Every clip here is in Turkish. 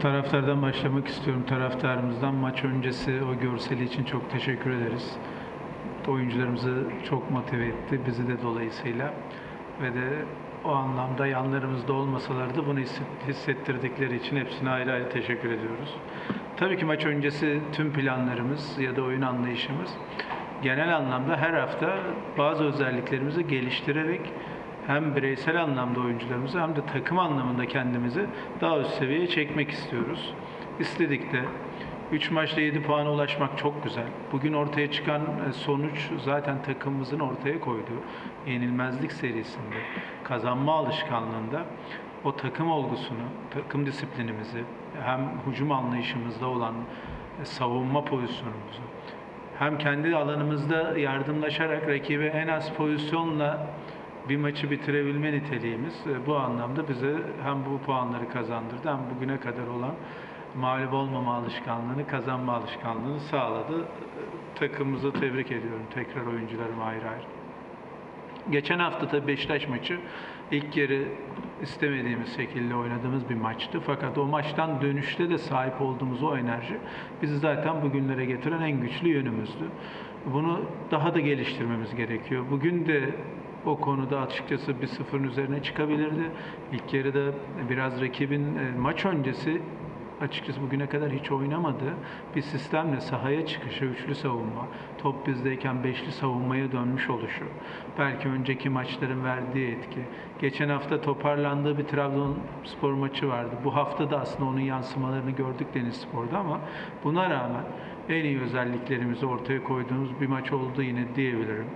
Taraftardan başlamak istiyorum. Taraftarımızdan maç öncesi o görseli için çok teşekkür ederiz. Oyuncularımızı çok motive etti, bizi de dolayısıyla. Ve de o anlamda yanlarımızda olmasalardı bunu hisset- hissettirdikleri için hepsine ayrı ayrı teşekkür ediyoruz. Tabii ki maç öncesi tüm planlarımız ya da oyun anlayışımız genel anlamda her hafta bazı özelliklerimizi geliştirerek hem bireysel anlamda oyuncularımızı hem de takım anlamında kendimizi daha üst seviyeye çekmek istiyoruz. İstedik de 3 maçta 7 puana ulaşmak çok güzel. Bugün ortaya çıkan e, sonuç zaten takımımızın ortaya koyduğu yenilmezlik serisinde, kazanma alışkanlığında o takım olgusunu, takım disiplinimizi, hem hücum anlayışımızda olan e, savunma pozisyonumuzu, hem kendi alanımızda yardımlaşarak rakibe en az pozisyonla bir maçı bitirebilme niteliğimiz e, bu anlamda bize hem bu puanları kazandırdı hem bugüne kadar olan mağlup olmama alışkanlığını, kazanma alışkanlığını sağladı. E, Takımımızı tebrik ediyorum tekrar oyuncularıma ayrı ayrı. Geçen hafta da Beşiktaş maçı ilk yarı istemediğimiz şekilde oynadığımız bir maçtı. Fakat o maçtan dönüşte de sahip olduğumuz o enerji bizi zaten bugünlere getiren en güçlü yönümüzdü. Bunu daha da geliştirmemiz gerekiyor. Bugün de o konuda açıkçası bir sıfırın üzerine çıkabilirdi. İlk yarıda biraz rakibin e, maç öncesi açıkçası bugüne kadar hiç oynamadığı bir sistemle sahaya çıkışı, üçlü savunma, top bizdeyken beşli savunmaya dönmüş oluşu, belki önceki maçların verdiği etki. Geçen hafta toparlandığı bir Trabzonspor maçı vardı. Bu hafta da aslında onun yansımalarını gördük Denizspor'da ama buna rağmen en iyi özelliklerimizi ortaya koyduğumuz bir maç oldu yine diyebilirim.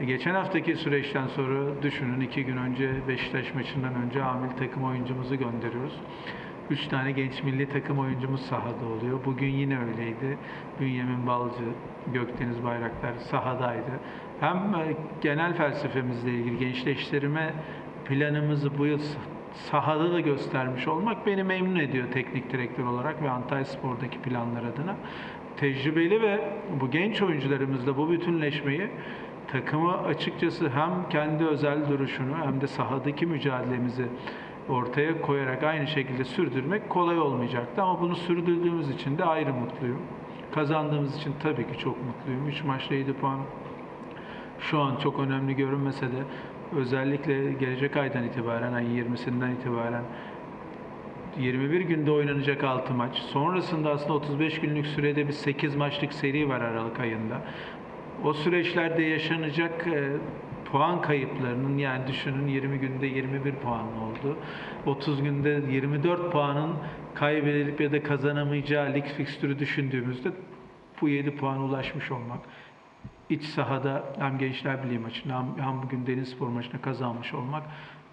E, Geçen haftaki süreçten sonra düşünün iki gün önce Beşiktaş maçından önce amil takım oyuncumuzu gönderiyoruz. Üç tane genç milli takım oyuncumuz sahada oluyor. Bugün yine öyleydi. Bünyamin Balcı, Gökdeniz Bayraktar sahadaydı. Hem e, genel felsefemizle ilgili gençleştirme planımızı bu yıl sahada da göstermiş olmak beni memnun ediyor teknik direktör olarak ve Antalya Spor'daki planlar adına. Tecrübeli ve bu genç oyuncularımızla bu bütünleşmeyi takımı açıkçası hem kendi özel duruşunu hem de sahadaki mücadelemizi ortaya koyarak aynı şekilde sürdürmek kolay olmayacaktı ama bunu sürdürdüğümüz için de ayrı mutluyum. Kazandığımız için tabii ki çok mutluyum. 3 maçta 7 puan şu an çok önemli görünmese de özellikle gelecek aydan itibaren, ayın 20'sinden itibaren 21 günde oynanacak 6 maç. Sonrasında aslında 35 günlük sürede bir 8 maçlık seri var Aralık ayında. O süreçlerde yaşanacak e, puan kayıplarının yani düşünün 20 günde 21 puan oldu. 30 günde 24 puanın kaybedilip ya da kazanamayacağı lig fikstürü düşündüğümüzde bu 7 puana ulaşmış olmak iç sahada hem Gençler Birliği maçını hem, hem bugün Denizspor maçını kazanmış olmak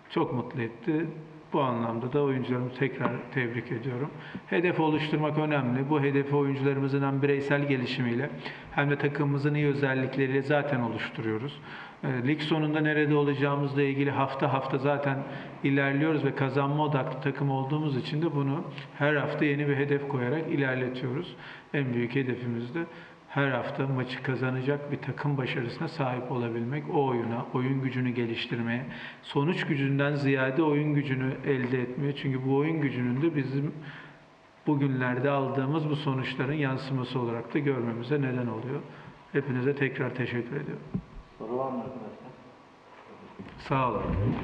çok mutlu etti. Bu anlamda da oyuncularımı tekrar tebrik ediyorum. Hedef oluşturmak önemli. Bu hedefi oyuncularımızın hem bireysel gelişimiyle hem de takımımızın iyi özellikleriyle zaten oluşturuyoruz. E, Lig sonunda nerede olacağımızla ilgili hafta hafta zaten ilerliyoruz ve kazanma odaklı takım olduğumuz için de bunu her hafta yeni bir hedef koyarak ilerletiyoruz. En büyük hedefimiz de her hafta maçı kazanacak bir takım başarısına sahip olabilmek, o oyuna, oyun gücünü geliştirmeye, sonuç gücünden ziyade oyun gücünü elde etmeye. Çünkü bu oyun gücünün de bizim bugünlerde aldığımız bu sonuçların yansıması olarak da görmemize neden oluyor. Hepinize tekrar teşekkür ediyorum. Soru var mı? Sağ olun.